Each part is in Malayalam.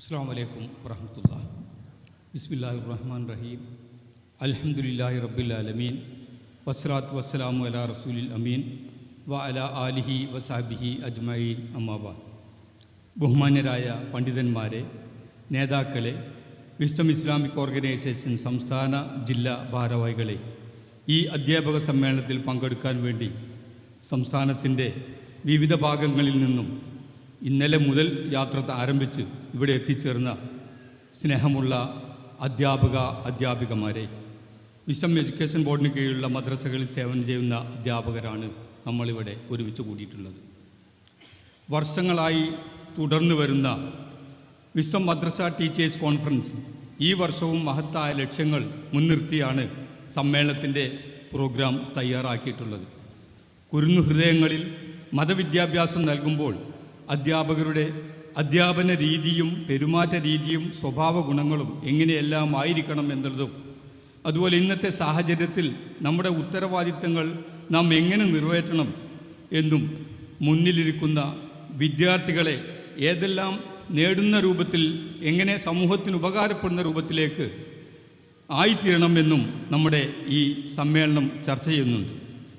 അസ്സാം വലൈക്കും വറഹമത്തുള്ള ബിസ്മില്ലാഹി റഹ്മാൻ റഹീം അൽഹംദുലില്ലാഹി റബ്ബിൽ ആലമീൻ. വസ്സലാത്തു വസ്സലാമു അലാ റസൂലിൽ അമീൻ. വ അല ആലിഹി വസാബിഹി അജ്മയീൻ അമ്മാബാദ് ബഹുമാന്യരായ പണ്ഡിതന്മാരെ നേതാക്കളെ വിസ്റ്റം ഇസ്ലാമിക് ഓർഗനൈസേഷൻ സംസ്ഥാന ജില്ലാ ഭാരവാഹികളെ ഈ അധ്യാപക സമ്മേളനത്തിൽ പങ്കെടുക്കാൻ വേണ്ടി സംസ്ഥാനത്തിന്റെ വിവിധ ഭാഗങ്ങളിൽ നിന്നും ഇന്നലെ മുതൽ യാത്ര ആരംഭിച്ച് ഇവിടെ എത്തിച്ചേർന്ന സ്നേഹമുള്ള അധ്യാപക അധ്യാപികമാരെ വിശ്വം എഡ്യൂക്കേഷൻ ബോർഡിന് കീഴിലുള്ള മദ്രസകളിൽ സേവനം ചെയ്യുന്ന അധ്യാപകരാണ് നമ്മളിവിടെ ഒരുമിച്ച് കൂടിയിട്ടുള്ളത്. വർഷങ്ങളായി തുടർന്നു വരുന്ന വിശ്വം മദ്രസ ടീച്ചേഴ്സ് കോൺഫറൻസ് ഈ വർഷവും മഹത്തായ ലക്ഷ്യങ്ങൾ മുൻനിർത്തിയാണ് സമ്മേളനത്തിന്റെ പ്രോഗ്രാം തയ്യാറാക്കിയിട്ടുള്ളത്. കുരുന്നു ഹൃദയങ്ങളിൽ മതവിദ്യാഭ്യാസം നൽകുമ്പോൾ അധ്യാപകരുടെ അധ്യാപന രീതിയും പെരുമാറ്റ രീതിയും സ്വഭാവ ഗുണങ്ങളും എങ്ങനെയെല്ലാം ആയിരിക്കണം എന്നുള്ളതും അതുപോലെ ഇന്നത്തെ സാഹചര്യത്തിൽ നമ്മുടെ ഉത്തരവാദിത്തങ്ങൾ നാം എങ്ങനെ നിറവേറ്റണം എന്നും മുന്നിലിരിക്കുന്ന വിദ്യാർത്ഥികളെ ഏതെല്ലാം നേടുന്ന രൂപത്തിൽ എങ്ങനെ സമൂഹത്തിന് ഉപകാരപ്പെടുന്ന രൂപത്തിലേക്ക് ആയിത്തീരണമെന്നും നമ്മുടെ ഈ സമ്മേളനം ചർച്ച ചെയ്യുന്നുണ്ട്.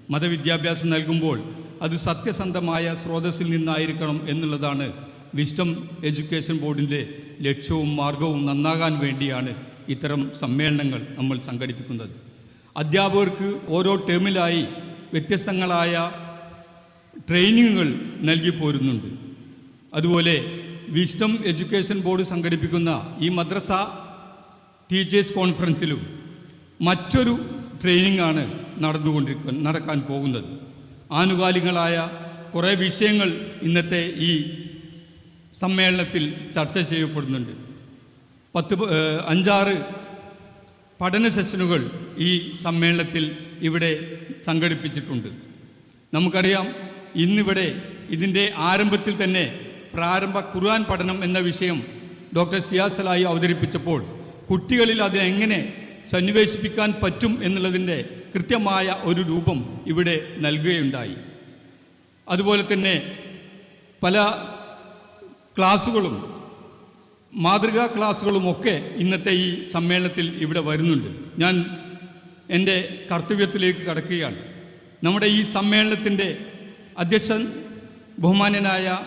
മതവിദ്യാഭ്യാസം നൽകുമ്പോൾ അത് സത്യസന്ധമായ സ്രോതസ്സിൽ നിന്നായിരിക്കണം എന്നുള്ളതാണ് വിസ്റ്റം എഡ്യൂക്കേഷൻ ബോർഡിന്റെ ലക്ഷ്യവും മാർഗവും നന്നാകാൻ വേണ്ടിയാണ് ഇത്തരം സമ്മേളനങ്ങൾ നമ്മൾ സംഘടിപ്പിക്കുന്നത്. അധ്യാപകർക്ക് ഓരോ ടേമിലായി വ്യത്യസ്തങ്ങളായ ട്രെയിനിങ്ങുകൾ നൽകി പോരുന്നുണ്ട്. അതുപോലെ വിസ്റ്റം എഡ്യൂക്കേഷൻ ബോർഡ് സംഘടിപ്പിക്കുന്ന ഈ മദ്രസ ടീച്ചേഴ്സ് കോൺഫറൻസിലും മറ്റൊരു ട്രെയിനിങ്ങാണ് നടന്നുകൊണ്ടിരിക്കുക നടക്കാൻ പോകുന്നത്. ആനുകാലികങ്ങളായ കുറേ വിഷയങ്ങൾ ഇന്നത്തെ ഈ സമ്മേളനത്തിൽ ചർച്ച ചെയ്യപ്പെടുന്നുണ്ട്. പത്ത് അഞ്ചാറ് പഠന സെഷനുകൾ ഈ സമ്മേളനത്തിൽ ഇവിടെ സംഘടിപ്പിച്ചിട്ടുണ്ട്. നമുക്കറിയാം ഇന്നിവിടെ ഇതിന്റെ ആരംഭത്തിൽ തന്നെ പ്രാരംഭ ഖുർആൻ പഠനം എന്ന വിഷയം ഡോക്ടർ സിയാസലായി അവതരിപ്പിച്ചപ്പോൾ കുട്ടികളിൽ അതിനെങ്ങനെ സന്നിവേശിപ്പിക്കാൻ പറ്റും എന്നുള്ളതിന്റെ കൃത്യമായ ഒരു രൂപം ഇവിടെ നൽകുകയുണ്ടായി. അതുപോലെ തന്നെ പല ക്ലാസ്സുകളും മാതൃകാ ക്ലാസ്സുകളുമൊക്കെ ഇന്നത്തെ ഈ സമ്മേളനത്തിൽ ഇവിടെ വരുന്നുണ്ട്. ഞാൻ എന്റെ കർത്തവ്യത്തിലേക്ക് കടക്കുകയാണ്. നമ്മുടെ ഈ സമ്മേളനത്തിന്റെ അധ്യക്ഷൻ ബഹുമാനനായ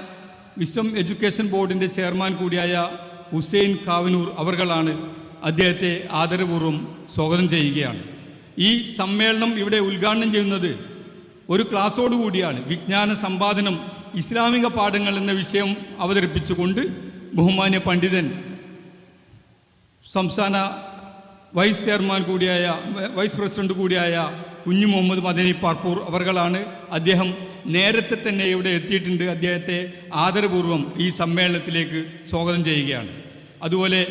വിശ്വം എഡ്യൂക്കേഷൻ ബോർഡിന്റെ ചെയർമാൻ കൂടിയായ ഹുസൈൻ കാവനൂർ അവർകളാണ് അദ്ദേഹത്തെ ആദരപൂർവം സ്വാഗതം ചെയ്യുകയാണ്. ഈ സമ്മേളനം ഇവിടെ ഉദ്ഘാടനം ചെയ്യുന്നത് ഒരു ക്ലാസ്സോടുകൂടിയാണ് വിജ്ഞാന സമ്പാദനം ഇസ്ലാമിക പാഠങ്ങൾ എന്ന വിഷയം അവതരിപ്പിച്ചുകൊണ്ട് ബഹുമാന്യ പണ്ഡിതൻ സംസ്ഥാന വൈസ് ചെയർമാൻ കൂടിയായ വൈസ് പ്രസിഡന്റ് കൂടിയായ കുഞ്ഞു മുഹമ്മദ് മദനി പാർപ്പൂർ അവർകളാണ് അദ്ദേഹം നേരത്തെ തന്നെ ഇവിടെ എത്തിയിട്ടുണ്ട്. അദ്ദേഹത്തെ ആദരപൂർവം ഈ സമ്മേളനത്തിലേക്ക് സ്വാഗതം ചെയ്യുകയാണ്. അതുപോലെ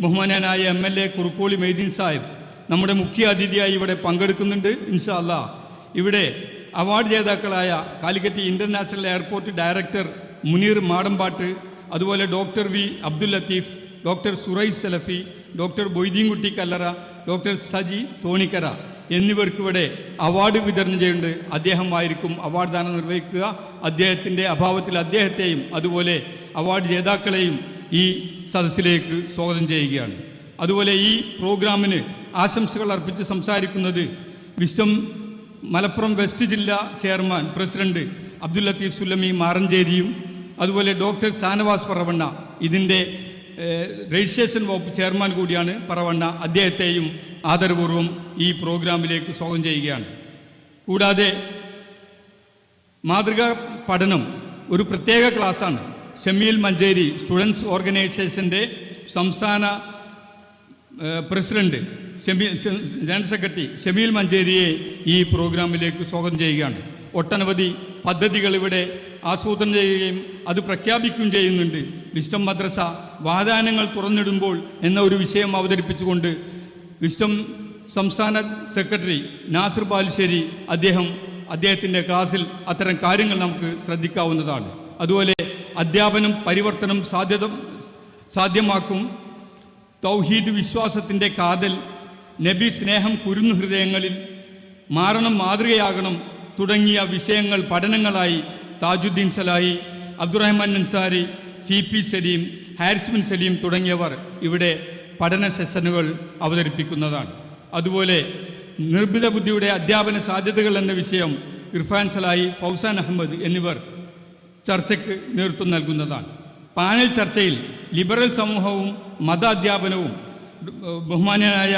ബഹുമാനായ M L A Kurukkoli Meideen Sahib നമ്മുടെ മുഖ്യ അതിഥിയായി ഇവിടെ പങ്കെടുക്കുന്നുണ്ട് ഇൻഷാല്ല ഇവിടെ അവാർഡ് ജേതാക്കളായ Calicut international airport director Muneer Madambatt അതുപോലെ doctor V Abdul Latheef doctor Suraiz Salafi doctor Boytheenkutty Kallara doctor Saji Thonikkara എന്നിവർക്കിവിടെ award വിതരണം ചെയ്യുന്നുണ്ട്. അദ്ദേഹമായിരിക്കും അവാർഡ് ദാനം നിർവഹിക്കുക. അദ്ദേഹത്തിന്റെ അഭാവത്തിൽ അദ്ദേഹത്തെയും അതുപോലെ അവാർഡ് ജേതാക്കളെയും ഈ സദസ്സിലേക്ക് സ്വാഗതം ചെയ്യുകയാണ്. അതുപോലെ ഈ പ്രോഗ്രാമിന് ആശംസകൾ അർപ്പിച്ച് സംസാരിക്കുന്നത് വിശ്വം മലപ്പുറം വെസ്റ്റ് ജില്ലാ ചെയർമാൻ പ്രസിഡന്റ് അബ്ദുൽ ലത്തീഫ് സുല്ലമി മാറഞ്ചേരിയും അതുപോലെ ഡോക്ടർ ഷാനവാസ് പറവണ്ണ ഇതിന്റെ രജിസ്ട്രേഷൻ വകുപ്പ് ചെയർമാൻ കൂടിയാണ് പറവണ്ണ. അദ്ദേഹത്തെയും ആദരപൂർവം ഈ പ്രോഗ്രാമിലേക്ക് സ്വാഗതം ചെയ്യുകയാണ്. കൂടാതെ മാതൃകാ പഠനം ഒരു പ്രത്യേക ക്ലാസ്സാണ്. ഷമീൽ മഞ്ചേരി സ്റ്റുഡൻസ് ഓർഗനൈസേഷന്റെ സംസ്ഥാന president Shameel general secretary Shameel മഞ്ചേരിയെ ഈ പ്രോഗ്രാമിലേക്ക് സ്വാഗതം ചെയ്യുകയാണ്. ഒട്ടനവധി പദ്ധതികൾ ഇവിടെ ആസൂത്രണം ചെയ്യുകയും അത് പ്രഖ്യാപിക്കുകയും ചെയ്യുന്നുണ്ട്. വിസ്റ്റം മദ്രസ വാദാനങ്ങൾ തുറന്നിടുമ്പോൾ എന്ന ഒരു വിഷയം അവതരിപ്പിച്ചുകൊണ്ട് വിസ്റ്റം സംസ്ഥാന സെക്രട്ടറി നാസർ ബാലുശ്ശേരി അദ്ദേഹം അദ്ദേഹത്തിന്റെ ക്ലാസ്സിൽ അത്തരം കാര്യങ്ങൾ നമുക്ക് ശ്രദ്ധിക്കാവുന്നതാണ്. അതുപോലെ അധ്യാപനം പരിവർത്തനം സാധ്യത സാധ്യമാക്കും തൗഹീദ് വിശ്വാസത്തിന്റെ കാതൽ നബി സ്നേഹം കുരുന്നു ഹൃദയങ്ങളിൽ മാറണം മാതൃകയാകണം തുടങ്ങിയ വിഷയങ്ങൾ പഠനങ്ങളായി താജുദ്ദീൻ സലാഹി അബ്ദുറഹ്മാൻ അൻസാരി സി പി സലീം ഹാരിസ്മിൻ സലീം തുടങ്ങിയവർ ഇവിടെ പഠന സെഷനുകൾ അവതരിപ്പിക്കുന്നതാണ്. അതുപോലെ നിർബിത ബുദ്ധിയുടെ അധ്യാപന സാധ്യതകൾ എന്ന വിഷയം ഇർഫാൻ സലായി ഫൗസാൻ അഹമ്മദ് എന്നിവർ ചർച്ചയ്ക്ക് നേതൃത്വം നൽകുന്നതാണ്. പാനൽ ചർച്ചയിൽ ലിബറൽ സമൂഹവും മത അധ്യാപനവും ബഹുമാന്യനായ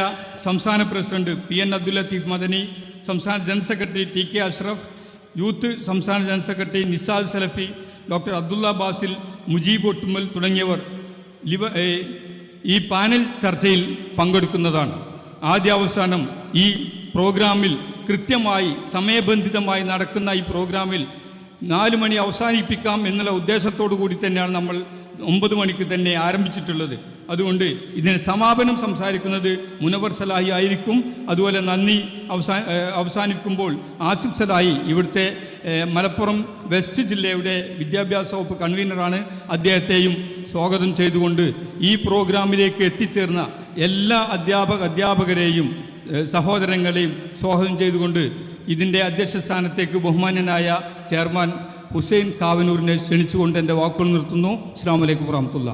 സംസ്ഥാന president P N Abdul Latheef Madani സംസ്ഥാന general secretary T K Ashraf youth സംസ്ഥാന general secretary Nisad Salafi doctor Abdulla Basil Mujeeb Ottumal തുടങ്ങിയവർ ലിബ ഈ പാനൽ ചർച്ചയിൽ പങ്കെടുക്കുന്നതാണ്. ആദ്യാവസാനം ഈ പ്രോഗ്രാമിൽ കൃത്യമായി സമയബന്ധിതമായി നടക്കുന്ന ഈ പ്രോഗ്രാമിൽ നാല് മണി അവസാനിപ്പിക്കാം എന്നുള്ള ഉദ്ദേശത്തോടു കൂടി തന്നെയാണ് നമ്മൾ ഒമ്പത് മണിക്ക് തന്നെ ആരംഭിച്ചിട്ടുള്ളത്. അതുകൊണ്ട് ഇതിന് സമാപനം സംസാരിക്കുന്നത് മുനവർ സലാഹി ആയിരിക്കും. അതുപോലെ നന്ദി അവസാ അവസാനിക്കുമ്പോൾ ആസിഫ് സലാഹി ഇവിടുത്തെ മലപ്പുറം വെസ്റ്റ് ജില്ലയുടെ വിദ്യാഭ്യാസ വകുപ്പ് കൺവീനറാണ്. അദ്ദേഹത്തെയും സ്വാഗതം ചെയ്തുകൊണ്ട് ഈ പ്രോഗ്രാമിലേക്ക് എത്തിച്ചേർന്ന എല്ലാ അധ്യാപക അധ്യാപകരെയും സഹോദരങ്ങളെയും സ്വാഗതം ചെയ്തുകൊണ്ട് ഇതിന്റെ അധ്യക്ഷ സ്ഥാനത്തേക്ക് ബഹുമാന്യനായ ചെയർമാൻ ഹുസൈൻ കാവനൂരിനെ ക്ഷണിച്ചുകൊണ്ട് എന്റെ വാക്കുകൾ നിർത്തുന്നു. അസ്സാം വലൈക്കും വാഹമത്തുള്ള